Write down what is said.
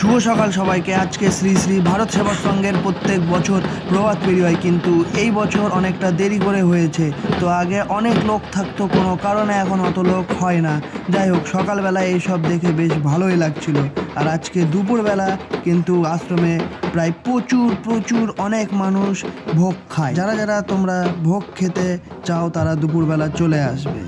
শুভ সকাল সবাইকে। আজকে শ্রী শ্রী ভারত সেবা সংঘের প্রত্যেক বছর প্রভাত ফেরি হয় কিন্তু এই বছর অনেকটা দেরি করে হয়েছে। তো আগে অনেক লোক থাকতো, কোনো কারণে এখন অত লোক হয় না। যাই হোক সকালবেলা এইসব দেখে বেশ ভালোই লাগছিল। আর আজকে দুপুরবেলা কিন্তু আশ্রমে প্রায় প্রচুর প্রচুর অনেক মানুষ ভোগ খায়। যারা যারা তোমরা ভোগ খেতে চাও, তারা দুপুরবেলা চলে আসবে।